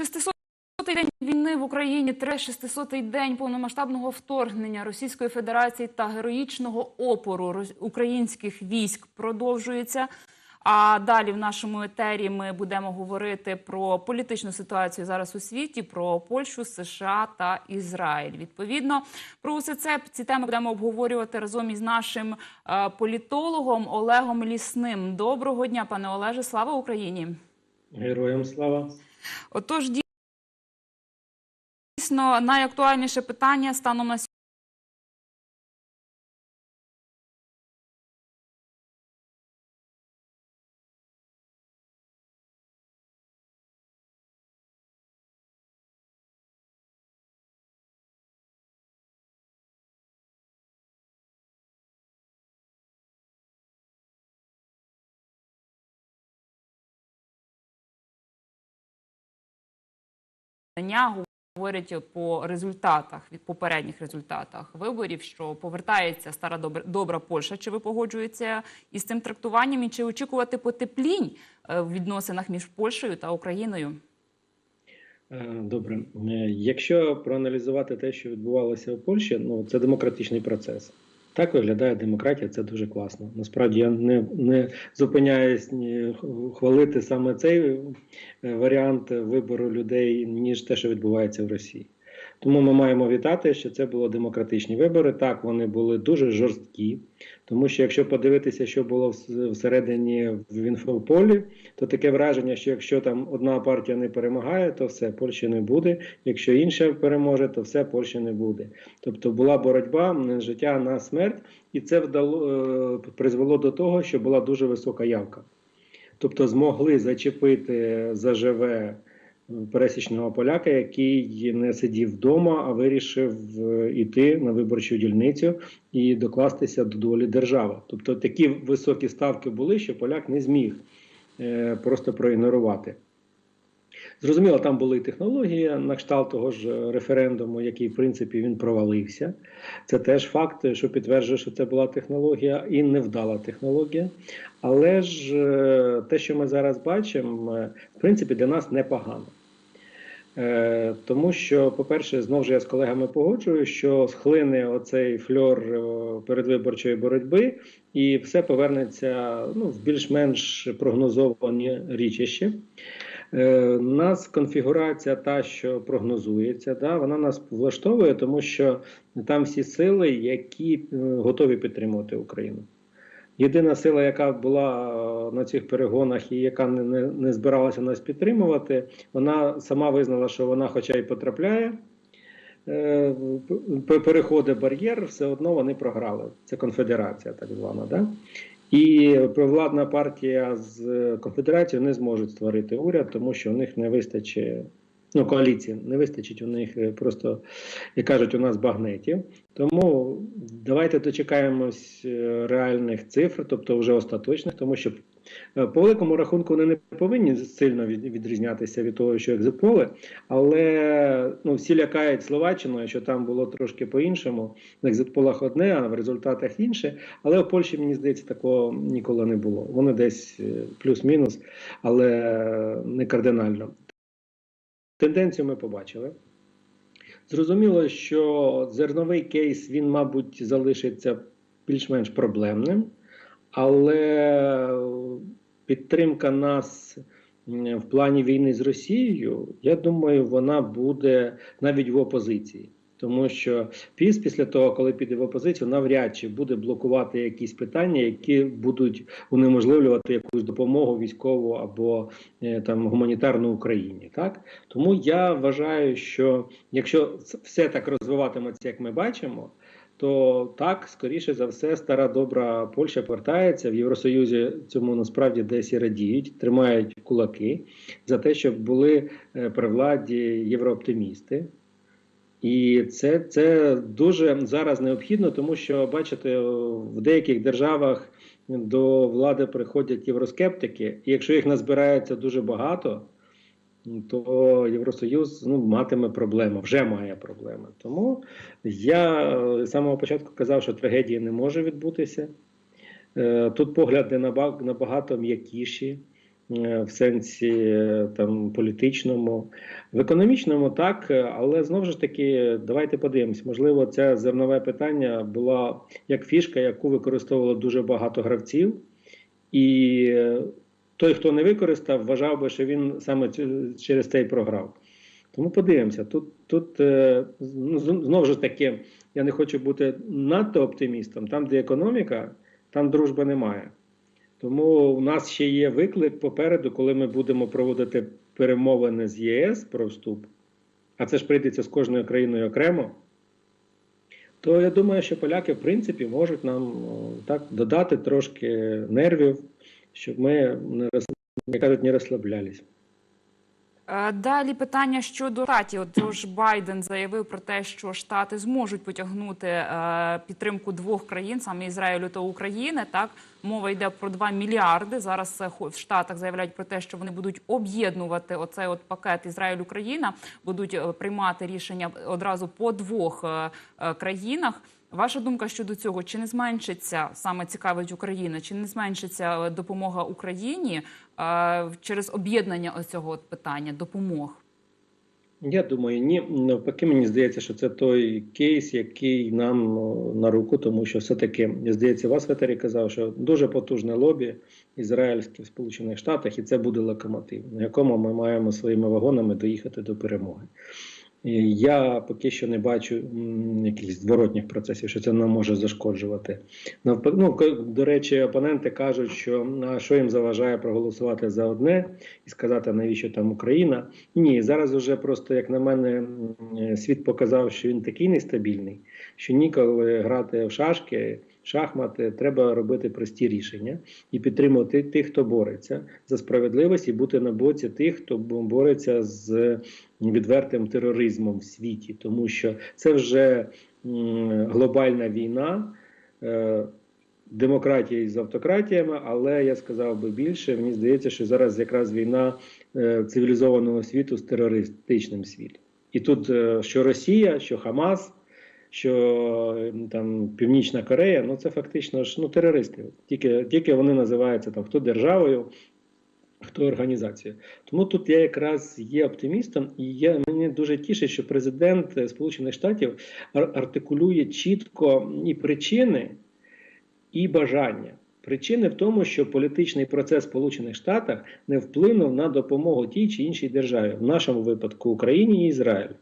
600-й день війни в Україні, тре 600-й день повномасштабного вторгнення Російської Федерації та героїчного опору українських військ продовжується. А далі в нашому етері ми будемо говорити про політичну ситуацію зараз у світі, про Польщу, США та Ізраїль. Відповідно, про усе це ці теми будемо обговорювати разом із нашим е, політологом Олегом Лісним. Доброго дня, пане Олеже. Слава Україні! Героям слава. Отож, дійсно, найактуальніше питання станом на дня говорять по результатах від попередніх результатах виборів, що повертається стара добра, добра Польща. Чи ви погоджуєтеся із цим трактуванням? І чи очікувати потеплінь е, в відносинах між Польщею та Україною? Е, Добре, Е, якщо проаналізувати те, що відбувалося у Польщі, ну це демократичний процес. Так виглядає демократія, це дуже класно. Насправді я не, не зупиняюсь ні хвалити саме цей е, варіант вибору людей, ніж те, що відбувається в Росії. Тому ми маємо вітати, що це були демократичні вибори. Так, вони були дуже жорсткі, тому що якщо подивитися, що було всередині в інфополі, то таке враження, що якщо там одна партія не перемагає, то все Польщі не буде. Якщо інша переможе, то все Польщі не буде. Тобто була боротьба на життя на смерть, і це вдало е, призвело до того, що була дуже висока явка. Тобто змогли зачепити заживе пересічного поляка, який не сидів вдома, а вирішив е, іти на виборчу дільницю і докластися до долі держави. Тобто такі високі ставки були, що поляк не зміг е, просто проігнорувати. Зрозуміло, там були технології на кшталт того ж референдуму, який, в принципі, він провалився. Це теж факт, що підтверджує, що це була технологія і невдала технологія. Але ж е, те, що ми зараз бачимо, в принципі, для нас непогано. Е, Тому що, по-перше, знову ж я з колегами погоджую, що схлине оцей фльор е, передвиборчої боротьби, і все повернеться ну, в більш-менш прогнозовані річища. Е, нас конфігурація та, що прогнозується, да, вона нас влаштовує, тому що там всі сили, які е, готові підтримувати Україну. Єдина сила, яка була е, на цих перегонах і яка не, не, не збиралася нас підтримувати, вона сама визнала, що вона, хоча й потрапляє, е, переходить бар'єр, все одно вони програли. Це конфедерація, так звана. Да? І провладна партія з е, конфедерацією не зможуть створити уряд, тому що у них не вистачить. Ну, коаліції не вистачить у них е, просто, як кажуть, у нас багнетів. Тому давайте дочекаємось е, реальних цифр, тобто вже остаточних, тому що е, по великому рахунку вони не повинні сильно відрізнятися від того, що екзитполи, але ну, всі лякають Словаччиною, що там було трошки по-іншому. На екзитполах одне, а в результатах інше. Але в Польщі, мені здається, такого ніколи не було. Вони десь плюс-мінус, але не кардинально. Тенденцію ми побачили. Зрозуміло, що зерновий кейс він, мабуть, залишиться більш-менш проблемним, але підтримка нас в плані війни з Росією, я думаю, вона буде навіть в опозиції. Тому що ПІС після того, коли піде в опозицію, навряд чи буде блокувати якісь питання, які будуть унеможливлювати якусь допомогу військову або е, там гуманітарну Україні. Так тому я вважаю, що якщо все так розвиватиметься, як ми бачимо, то так скоріше за все стара добра Польща повертається в Євросоюзі. Цьому насправді десь і радіють, тримають кулаки за те, щоб були е, при владі єврооптимісти. І це, це дуже зараз необхідно, тому що бачите, в деяких державах до влади приходять євроскептики, і якщо їх назбирається дуже багато, то Євросоюз ну, матиме проблему, вже має проблеми. Тому я з самого початку казав, що трагедії не може відбутися. Е, Тут погляди наба- набагато м'якіші. Е, в сенсі е, там політичному. В економічному так, е, але знову ж таки, давайте подивимось. Можливо, це зернове питання була як фішка, яку використовувало дуже багато гравців, і той, хто не використав, вважав би, що він саме через це й програв. Тому подивимося. Тут, тут ну, знову ж таки, я не хочу бути надто оптимістом. Там, де економіка, там дружби немає. Тому у нас ще є виклик попереду, коли ми будемо проводити перемовини з ЄС про вступ, а це ж прийдеться з кожною країною окремо. То я думаю, що поляки, в принципі, можуть нам так додати трошки нервів, щоб ми не розслаблялись. Е, Далі питання щодо Штатів. Тож Байден заявив про те, що Штати зможуть потягнути е, підтримку двох країн, саме Ізраїлю та України. Так мова йде про 2 мільярди. Зараз е, в Штатах заявляють про те, що вони будуть об'єднувати оцей от пакет Ізраїль-Україна, будуть е, приймати рішення одразу по двох країнах. Ваша думка щодо цього? Чи не зменшиться саме цікавить Україна? Чи не зменшиться допомога Україні через об'єднання цього питання допомог? Я думаю, ні. Навпаки, мені здається, що це той кейс, який нам на руку, тому що все-таки, здається, вас в етері казав, що дуже потужне лобі ізраїльське в Сполучених Штатах, і це буде локомотив, на якому ми маємо своїми вагонами доїхати до перемоги. Я поки що не бачу якихось зворотніх процесів, що це нам може зашкоджувати. Ну, до речі, опоненти кажуть, що що їм заважає проголосувати за одне і сказати, навіщо там Україна. Ні, зараз вже просто, як на мене, світ показав, що він такий нестабільний, що ніколи грати в шашки, шахмати, треба робити прості рішення і підтримувати тих, хто бореться за справедливість, і бути на боці тих, хто бо- бореться з відвертим тероризмом в світі, тому що це вже глобальна війна. Е, Демократії з автократіями, але я сказав би більше. Мені здається, що зараз якраз війна е, цивілізованого світу з терористичним світом. І тут е, що Росія, що Хамас, що там Північна Корея, ну це фактично ж ну, терористи. Тільки, тільки вони називаються там хто державою, хто організацією. Тому тут я якраз є оптимістом, і я мені дуже тішить, що президент е, Сполучених Штатів ар- артикулює чітко і причини, і бажання. Причини в тому, що політичний процес в Сполучених Штатах не вплинув на допомогу тій чи іншій державі, в нашому випадку Україні і Ізраїлю.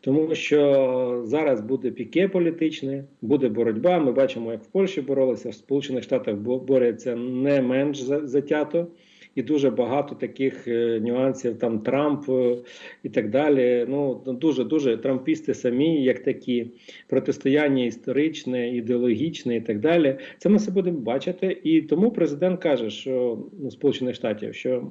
Тому що зараз буде піке політичне, буде боротьба. Ми бачимо, як в Польщі боролися, в Сполучених Штатах борються не менш затято, і дуже багато таких е, нюансів. Там Трамп е, і так далі. Ну дуже дуже трампісти самі, як такі протистояння історичне, ідеологічне і так далі. Це ми все будемо бачити. І тому президент каже, що ну, Сполучених Штатів, що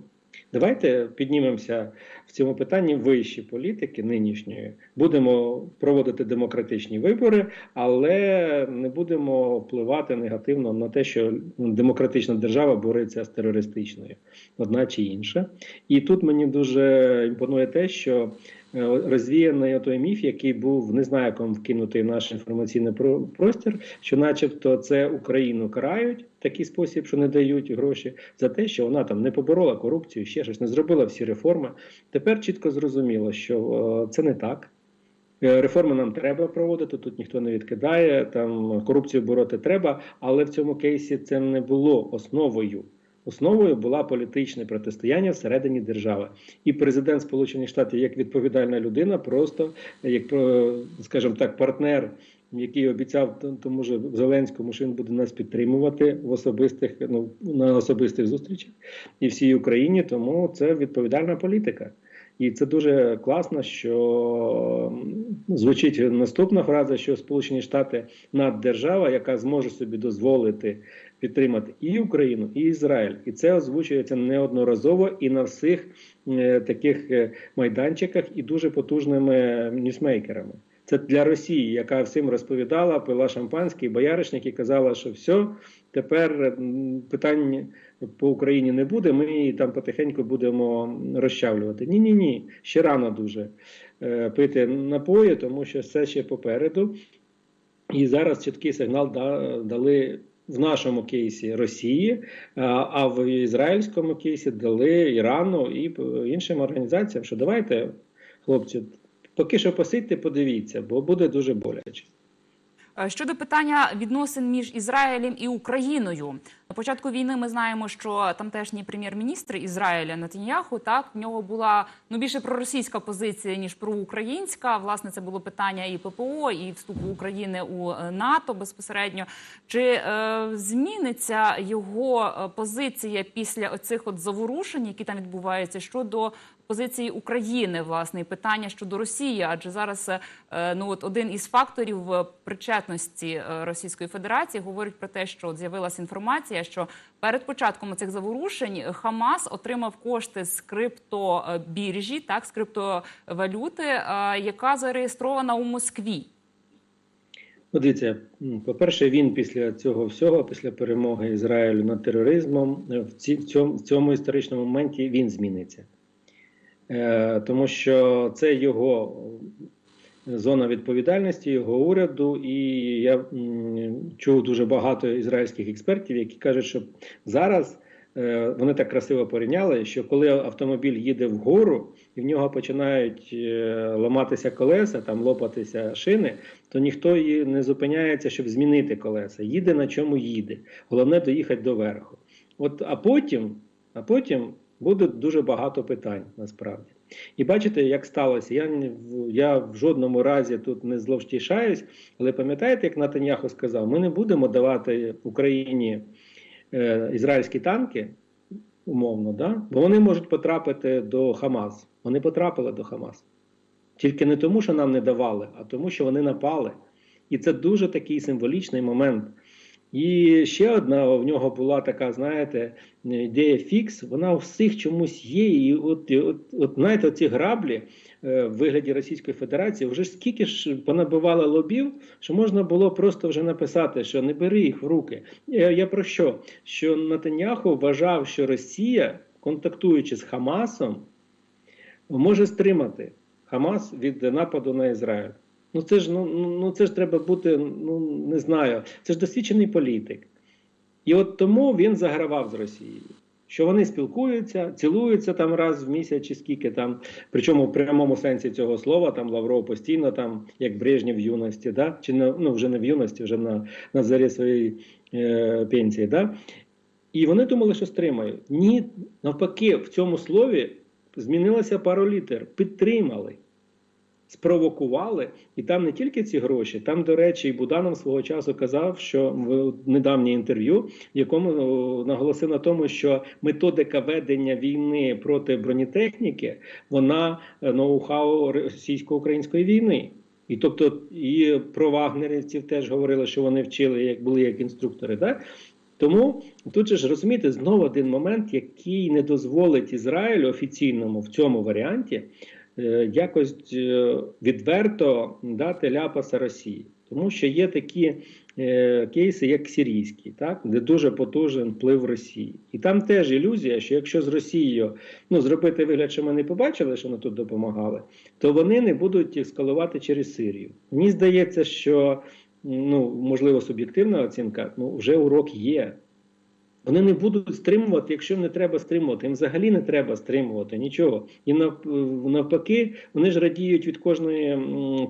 Давайте піднімемося цьому питанні вищі політики нинішньої. Будемо проводити демократичні вибори, але не будемо впливати негативно на те, що демократична держава бореться з терористичною, одна чи інша. І тут мені дуже імпонує те, що е, розвіяний той міф, який був не знаю, яком вкинутий в наш інформаційний простір, що, начебто, це Україну карають в такий спосіб, що не дають гроші за те, що вона там не поборола корупцію, ще щось не зробила всі реформи. Тепер чітко зрозуміло, що е, це не так. Е, Реформи нам треба проводити, тут ніхто не відкидає. Там корупцію бороти треба, але в цьому кейсі це не було основою. Основою була політичне протистояння всередині держави. І президент Сполучених Штатів, як відповідальна людина, просто як е, скажімо так, партнер, який обіцяв тому ж Зеленському, що він буде нас підтримувати в особистих ну на особистих зустрічах і всій Україні. Тому це відповідальна політика. І це дуже класно, що звучить наступна фраза, що Сполучені Штати наддержава, яка зможе собі дозволити підтримати і Україну, і Ізраїль. І це озвучується неодноразово і на всіх е, таких е, майданчиках, і дуже потужними ньюсмейкерами. Це для Росії, яка всім розповідала, пила шампанський, бояришник і казала, що все, тепер питань по Україні не буде. Ми її там потихеньку будемо розчавлювати. Ні, ні, ні, ще рано дуже е, пити напої, тому що все ще попереду. І зараз чіткий сигнал да- дали в нашому кейсі Росії, а- в ізраїльському кейсі дали Ірану і іншим організаціям, що давайте, хлопці, поки що посидьте, подивіться, бо буде дуже боляче. Е, Щодо питання відносин між Ізраїлем і Україною, на початку війни ми знаємо, що тамтешній прем'єр-міністр Ізраїля Натаньяху так в нього була ну більше проросійська позиція ніж проукраїнська. Власне, це було питання і ППО, і вступу України у е, НАТО безпосередньо. Чи е, зміниться його е, позиція після оцих от заворушень, які там відбуваються щодо позиції України, власне, і питання щодо Росії, адже зараз е, ну от один із факторів е, причетності е, Російської Федерації говорить про те, що з'явилася інформація, що перед початком цих заворушень Хамас отримав кошти з криптобіржі, так з криптовалюти, яка зареєстрована у Москві. Ну, дивіться, по-перше, він після цього всього, після перемоги Ізраїлю над тероризмом, в, цьому, в цьому історичному моменті він зміниться. Е, тому що це його зона відповідальності, його уряду, і я чув дуже багато ізраїльських експертів, які кажуть, що зараз е, вони так красиво порівняли, що коли автомобіль їде вгору і в нього починають е, ламатися колеса, там лопатися шини, то ніхто її не зупиняється, щоб змінити колеса. Їде на чому їде. Головне доїхати до верху. От, а потім, а потім буде дуже багато питань насправді. І бачите, як сталося. Я, я в жодному разі тут не зловтішаюсь, але пам'ятаєте, як Натаньяху сказав, ми не будемо давати Україні е, ізраїльські танки, умовно, да? бо вони можуть потрапити до Хамас. Вони потрапили до Хамас. Тільки не тому, що нам не давали, а тому, що вони напали. І це дуже такий символічний момент. І ще одна в нього була така, знаєте, ідея фікс, вона у всіх чомусь є. І от, от, от знаєте, ці граблі е, в вигляді Російської Федерації вже скільки ж понабивали лобів, що можна було просто вже написати, що не бери їх в руки. Я, я про що? Що Натаняху вважав, що Росія, контактуючи з Хамасом, може стримати Хамас від нападу на Ізраїль. Ну це ж ну, ну ну, це ж треба бути, ну не знаю, це ж досвідчений політик. І от тому він загравав з Росією. Що вони спілкуються, цілуються там раз в місяць чи скільки там, причому в прямому сенсі цього слова, там Лавров постійно, там, як Брежнєв в юності, да? чи не, ну, вже не в юності, вже на, на зарі своєї е, пенсії. Да? І вони думали, що стримають. Ні, навпаки, в цьому слові змінилося пару літер. Підтримали, спровокували. І там не тільки ці гроші, там, до речі, і Буданов свого часу казав, що в недавнє інтерв'ю, в якому наголосив на тому, що методика ведення війни проти бронетехніки, вона е, ноу-хау російсько-української війни. І тобто і про вагнерівців теж говорили, що вони вчили, як були як інструктори. Да? Тому тут же ж розумієте, знову один момент, який не дозволить Ізраїлю офіційному в цьому варіанті якось е, відверто дати ляпаса Росії. Тому що є такі е, кейси, як сирійський, так, де дуже потужен вплив Росії. І там теж ілюзія, що якщо з Росією ну, зробити вигляд, що ми не побачили, що вони тут допомагали, то вони не будуть ескалувати через Сирію. Мені здається, що ну, можливо, суб'єктивна оцінка, ну, вже урок є. Вони не будуть стримувати, якщо не треба стримувати. Їм взагалі не треба стримувати нічого. І навпаки, вони ж радіють від кожної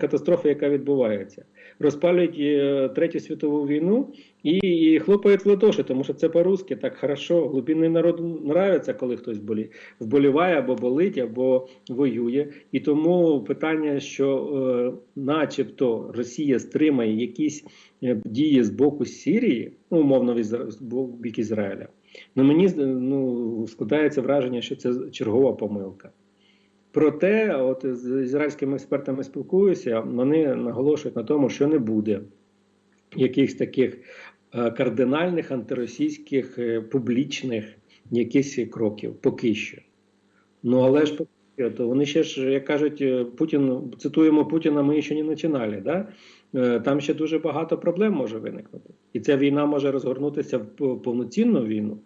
катастрофи, яка відбувається. Розпалюють е, Третю світову війну і, і хлопають в ладоші, тому що це по-русски так хорошо. Глибинний народу нравиться, коли хтось болі, вболіває або болить, або воює. І тому питання, що е, начебто Росія стримає якісь е, дії з боку Сирії, ну, умовно від з бік Ізраїля, ну мені ну, складається враження, що це чергова помилка. Проте, от з ізраїльськими експертами спілкуюся, вони наголошують на тому, що не буде якихось таких кардинальних антиросійських е, публічних якихось кроків поки що. Ну але ж поки то вони ще ж, як кажуть, е, Путін цитуємо Путіна, ми ще не починали. Да? Е, Там ще дуже багато проблем може виникнути. І ця війна може розгорнутися в повноцінну війну.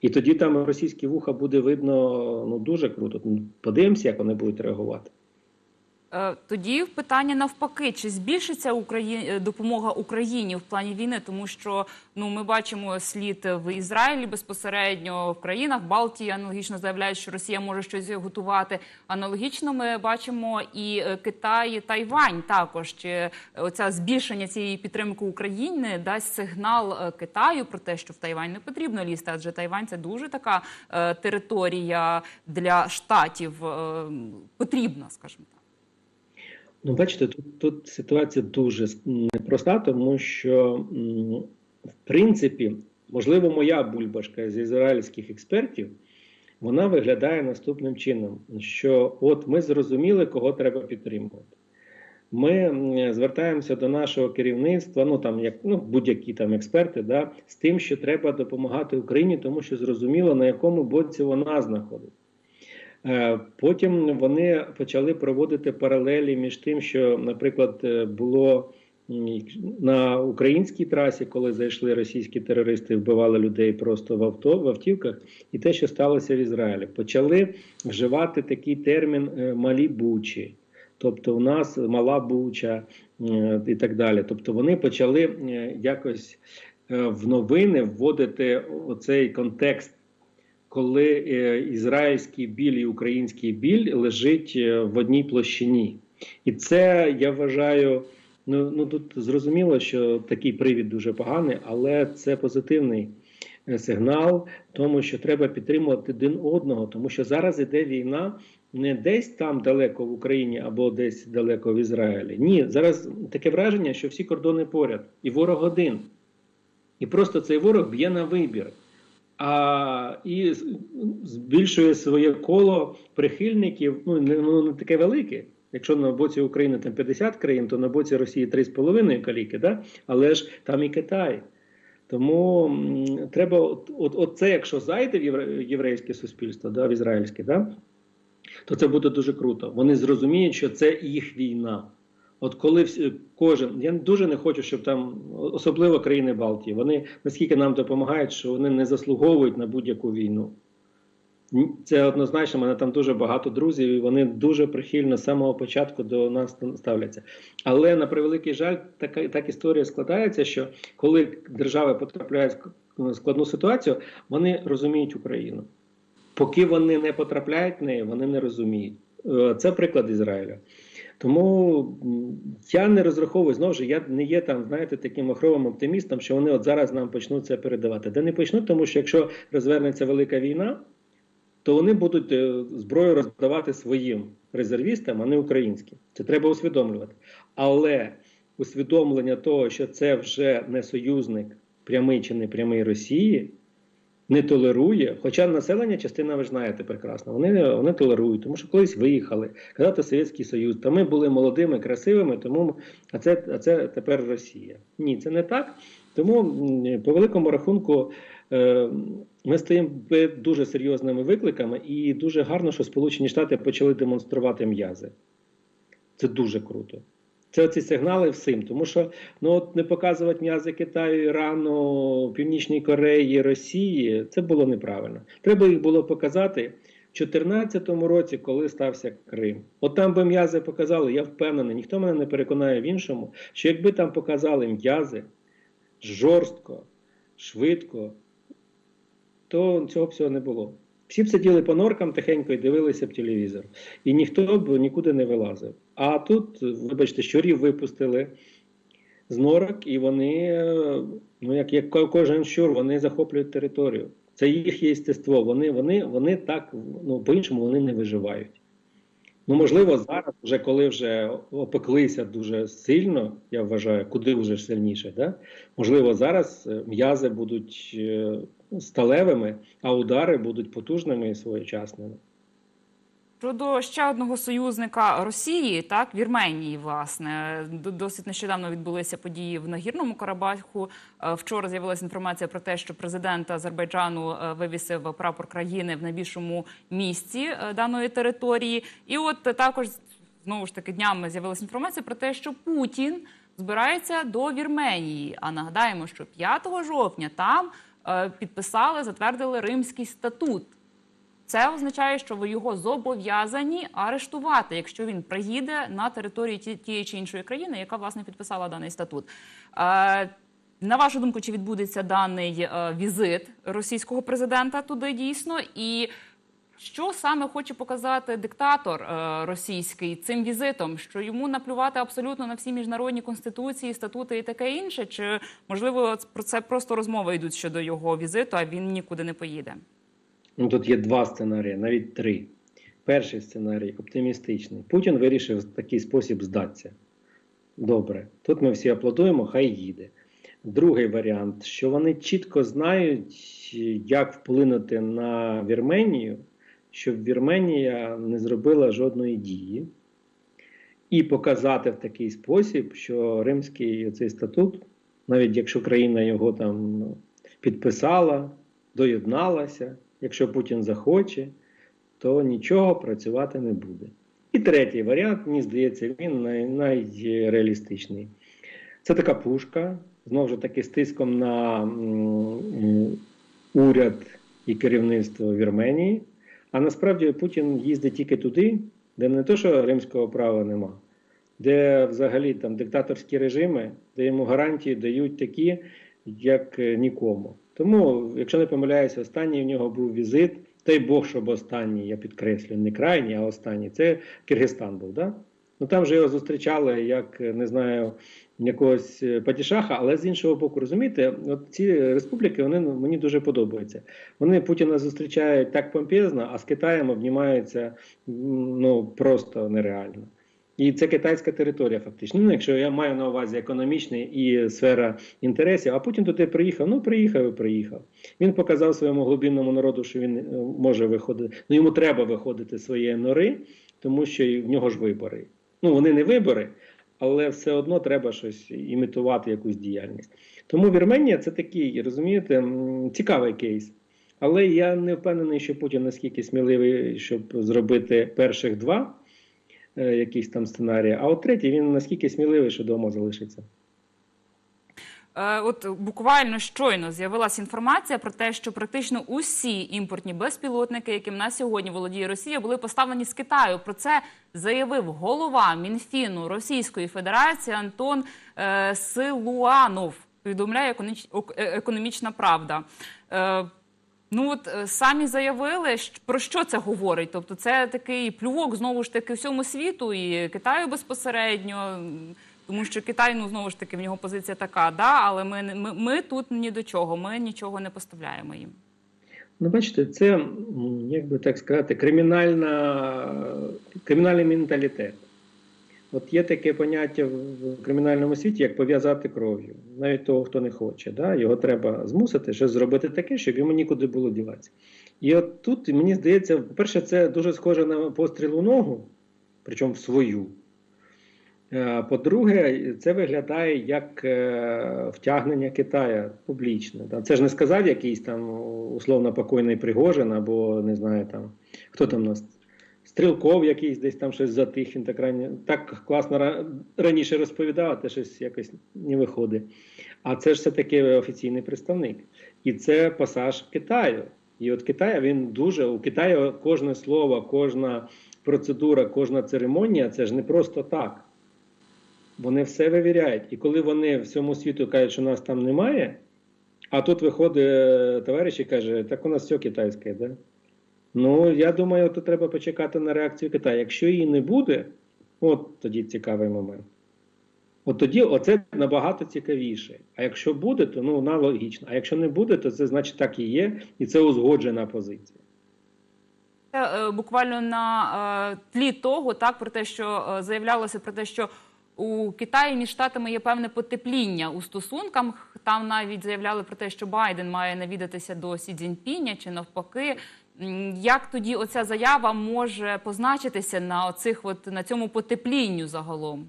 І тоді там російські вуха буде видно ну дуже круто. Подивимося, як вони будуть реагувати. Е, Тоді питання навпаки, чи збільшиться Украї... е, допомога Україні в плані війни, тому що ну ми бачимо слід в Ізраїлі безпосередньо в країнах Балтії аналогічно заявляють, що Росія може щось готувати. Аналогічно ми бачимо і е, Китай, і Тайвань також. Чи оця збільшення цієї підтримки України дасть сигнал Китаю про те, що в Тайвань не потрібно лізти, адже Тайвань це дуже така територія для штатів потрібна, скажімо. Ну, бачите, тут, тут ситуація дуже непроста, тому що, в принципі, можливо, моя бульбашка з ізраїльських експертів, вона виглядає наступним чином: що от ми зрозуміли, кого треба підтримувати. Ми звертаємося до нашого керівництва, ну там як ну будь-які там експерти, да, з тим, що треба допомагати Україні, тому що зрозуміло на якому боці вона знаходиться. Е, Потім вони почали проводити паралелі між тим, що, наприклад, е, було на українській трасі, коли зайшли російські терористи, вбивали людей просто в авто в автівках, і те, що сталося в Ізраїлі, почали вживати такий термін е, малі бучі. Тобто, у нас мала буча і так далі. Тобто, вони почали якось в новини вводити оцей контекст коли е, ізраїльський біль і український біль лежить е, в одній площині. І це я вважаю. Ну, ну тут зрозуміло, що такий привід дуже поганий, але це позитивний е, сигнал, тому що треба підтримувати один одного, тому що зараз іде війна не десь там далеко в Україні або десь далеко в Ізраїлі. Ні, зараз таке враження, що всі кордони поряд, і ворог один. І просто цей ворог б'є на вибір а і збільшує своє коло прихильників. Ну не, ну, не таке велике. Якщо на боці України там 50 країн, то на боці Росії 3,5 каліки, да? але ж там і Китай. Тому треба, от, от, от це, якщо зайде в єврейське суспільство, да, в ізраїльське, да, то це буде дуже круто. Вони зрозуміють, що це їх війна. От коли кожен, я дуже не хочу, щоб там, особливо країни Балтії, вони наскільки нам допомагають, що вони не заслуговують на будь-яку війну. Це однозначно, в мене там дуже багато друзів, і вони дуже прихильно з самого початку до нас ставляться. Але на превеликий жаль, така так історія складається, що коли держави потрапляють в складну ситуацію, вони розуміють Україну. Поки вони не потрапляють в неї, вони не розуміють. Е, Це приклад Ізраїля. Тому я не розраховую знову ж, я не є там, знаєте, таким махровим оптимістом, що вони от зараз нам почнуть це передавати. Де не почнуть, тому що якщо розвернеться велика війна, то вони будуть е, зброю роздавати своїм резервістам, а не українським. Це треба усвідомлювати. Але усвідомлення того, що це вже не союзник прямий чи не прямий Росії, не толерує. Хоча населення частина, ви ж знаєте прекрасно, вони, вони толерують, тому що колись виїхали, казати Совєтський Союз, та ми були молодими, красивими, тому а це, а це тепер Росія. Ні, це не так. Тому по великому рахунку. е, Ми стоїмо перед дуже серйозними викликами, і дуже гарно, що Сполучені Штати почали демонструвати м'язи. Це дуже круто. Це оці сигнали всім, тому що ну от не показувати м'язи Китаю, Ірану, Північній Кореї, Росії це було неправильно. Треба їх було показати в 2014 році, коли стався Крим. От там би м'язи показали, я впевнений, ніхто мене не переконає в іншому, що якби там показали м'язи жорстко, швидко, то цього всього не було. Всі б сиділи по норкам тихенько і дивилися б телевізор. І ніхто б нікуди не вилазив. А тут, вибачте, щурів випустили з норок, і вони, ну як, як кожен щур, вони захоплюють територію. Це їх єстество. Вони, вони, вони так, ну, по-іншому вони не виживають. Ну, можливо, зараз, вже коли вже опеклися дуже сильно, я вважаю, куди вже сильніше, да? можливо, зараз е, м'язи будуть е, сталевими, а удари будуть потужними і своєчасними. Щодо ще одного союзника Росії, так Вірменії, власне, досить нещодавно відбулися події в Нагірному Карабаху. Е, Вчора з'явилася інформація про те, що президент Азербайджану е, вивісив прапор країни в найбільшому місті е, даної території. І от також знову ж таки днями з'явилася інформація про те, що Путін збирається до Вірменії. А нагадаємо, що 5 жовтня там підписали, затвердили Римський статут. Це означає, що ви його зобов'язані арештувати, якщо він приїде на територію тієї чи іншої країни, яка власне підписала даний статут. Е, на вашу думку, чи відбудеться даний е, візит російського президента туди дійсно? І що саме хоче показати диктатор е, російський цим візитом? Що йому наплювати абсолютно на всі міжнародні конституції, статути і таке інше? Чи можливо про це просто розмови йдуть щодо його візиту, а він нікуди не поїде? Ну, тут є два сценарії, навіть три. Перший сценарій оптимістичний. Путін вирішив в такий спосіб здатися. Добре, тут ми всі аплодуємо, хай їде. Другий варіант, що вони чітко знають, як вплинути на Вірменію, щоб Вірменія не зробила жодної дії, і показати в такий спосіб, що Римський цей статут, навіть якщо країна його там підписала, доєдналася, якщо Путін захоче, то нічого працювати не буде. І третій варіант, мені здається, він най- найреалістичний. Це така пушка, знову ж таки, з тиском на уряд і керівництво Вірменії. А насправді Путін їздить тільки туди, де не то, що римського права нема, де взагалі там диктаторські режими, де йому гарантії дають такі, як е, нікому. Тому, якщо не помиляюся, останній в нього був візит. Дай Бог, щоб останній, я підкреслюю, не крайній, а останній. Це Киргизстан був, да? Ну там же його зустрічали як не знаю якогось е, падішаха, але з іншого боку, розумієте, от ці республіки вони ну, мені дуже подобаються. Вони Путіна зустрічають так помпезно, а з Китаєм обнімаються ну просто нереально. І це китайська територія, фактично. Ну, якщо я маю на увазі економічний і сфера інтересів, а Путін туди приїхав. Ну, приїхав і приїхав. Він показав своєму глибинному народу, що він е, може виходити. Ну йому треба виходити з своєї нори, тому що в нього ж вибори. Ну, вони не вибори, але все одно треба щось імітувати, якусь діяльність. Тому Вірменія це такий, розумієте, цікавий кейс. Але я не впевнений, що Путін наскільки сміливий, щоб зробити перших два якісь там сценарії, а от третій він наскільки сміливий, що вдома залишиться. Е, От буквально щойно з'явилася інформація про те, що практично усі імпортні безпілотники, яким на сьогодні володіє Росія, були поставлені з Китаю. Про це заявив голова Мінфіну Російської Федерації Антон е, Силуанов. Повідомляє «Економіч- ок- е, економічна правда. Е, Ну от е, самі заявили, про що це говорить. Тобто, це такий плювок знову ж таки всьому світу і Китаю безпосередньо. Тому що Китай, ну знову ж таки, в нього позиція така, да, але ми, ми, ми тут ні до чого, ми нічого не поставляємо їм. Ну, бачите, це, як би так сказати, кримінальна, кримінальний менталітет. От є таке поняття в кримінальному світі, як пов'язати кров'ю, навіть того, хто не хоче. Да? Його треба змусити щось зробити таке, щоб йому нікуди було діватися. І от тут, мені здається, по-перше, це дуже схоже на постріл у ногу, причому в свою. Е, По-друге, це виглядає як е, втягнення Китая публічне. Це ж не сказав якийсь там условно покойний Пригожин, або не знаю там, хто там у нас. Стрілков якийсь десь там щось затих, він так рані, так класно раніше розповідав, а те щось якось не виходить. А це ж все-таки офіційний представник. І це пасаж Китаю. І от Китая він дуже у Китаю кожне слово, кожна процедура, кожна церемонія це ж не просто так. Вони все вивіряють. І коли вони всьому світу кажуть, що нас там немає, а тут виходить е, товариш і каже, так у нас все китайське, да? Ну, я думаю, тут треба почекати на реакцію Китаю. Якщо її не буде, от тоді цікавий момент. От тоді оце набагато цікавіше. А якщо буде, то ну аналогічно. А якщо не буде, то це значить так і є, і це узгоджена позиція. Е, буквально на е, тлі того, так про те, що е, заявлялося про те, що у Китаї між штатами є певне потепління у стосунках. Там навіть заявляли про те, що Байден має навідатися до Сі Цзіньпіня чи навпаки. Як тоді оця заява може позначитися на оцих от на цьому потеплінню загалом?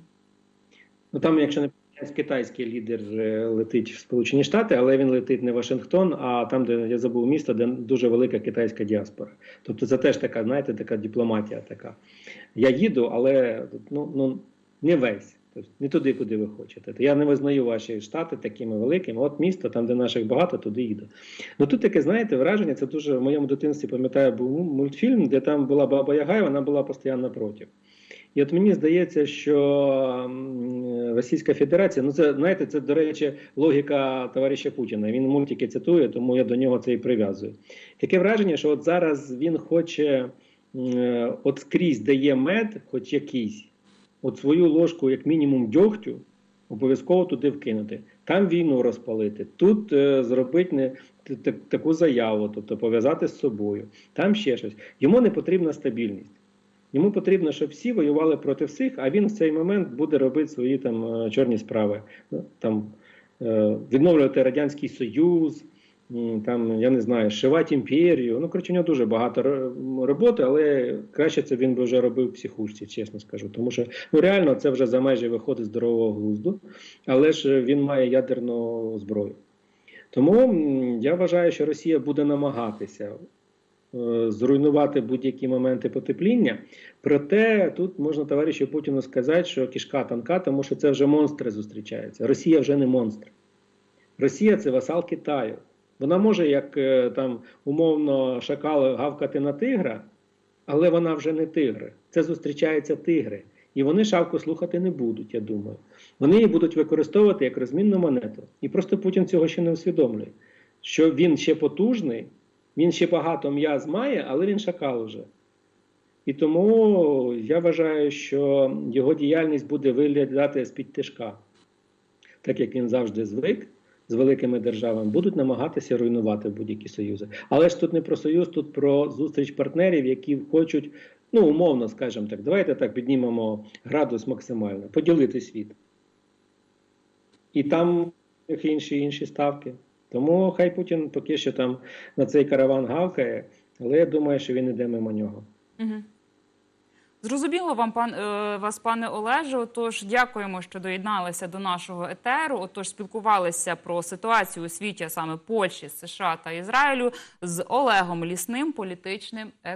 Ну там, якщо не китайський лідер е, летить в Сполучені Штати, але він летить не в Вашингтон, а там, де я забув місто, де дуже велика китайська діаспора. Тобто це теж така, знаєте, така дипломатія така. Я їду, але ну, ну не весь. Тобто не туди, куди ви хочете. Я не визнаю ваші штати такими великими. От місто, там, де наших багато, туди їду. Ну тут таке, знаєте, враження, це дуже в моєму дитинстві пам'ятаю, був мультфільм, де там була Баба Яга, і вона була постійно проти. І от мені здається, що Російська Федерація, ну це знаєте, це, до речі, логіка товариша Путіна. Він мультики цитує, тому я до нього це і прив'язую. Таке враження, що от зараз він хоче, от скрізь дає мед, хоч якийсь, от свою ложку, як мінімум, дьогтю, обов'язково туди вкинути. Там війну розпалити, тут е, зробити не т- т- таку заяву, тобто пов'язати з собою, там ще щось. Йому не потрібна стабільність. Йому потрібно, щоб всі воювали проти всіх, а він в цей момент буде робити свої там е, чорні справи. Ну, Там, е, відновлювати Радянський Союз, там, я не знаю, шивати імперію. Ну, коротше, у нього дуже багато роботи, але краще це він би вже робив в психушці, чесно скажу. Тому що ну, реально це вже за межі виходить здорового глузду, але ж він має ядерну зброю. Тому я вважаю, що Росія буде намагатися е, зруйнувати будь-які моменти потепління. Проте тут можна товаришу Путіну сказати, що кішка танка, тому що це вже монстри зустрічаються. Росія вже не монстр. Росія це васал Китаю. Вона може, як е, там умовно шакал гавкати на тигра, але вона вже не тигр. Це зустрічаються тигри. І вони шавку слухати не будуть, я думаю. Вони її будуть використовувати як розмінну монету. І просто Путін цього ще не усвідомлює. Що він ще потужний, він ще багато м'яз має, але він шакал вже. І тому я вважаю, що його діяльність буде виглядати з-під тяжка. Так як він завжди звик з великими державами, будуть намагатися руйнувати будь-які союзи. Але ж тут не про союз, тут про зустріч партнерів, які хочуть, ну умовно, скажімо так, давайте так піднімемо градус максимально, поділити світ. І там інші інші ставки. Тому хай Путін поки що там на цей караван гавкає, але я думаю, що він іде мимо нього. Угу. Зрозуміло вам, пан е, вас, пане Олеже. Отож, дякуємо, що доєдналися до нашого етеру. Отож, спілкувалися про ситуацію у світі, а саме Польщі, США та Ізраїлю, з Олегом Лісним, політичним експертом.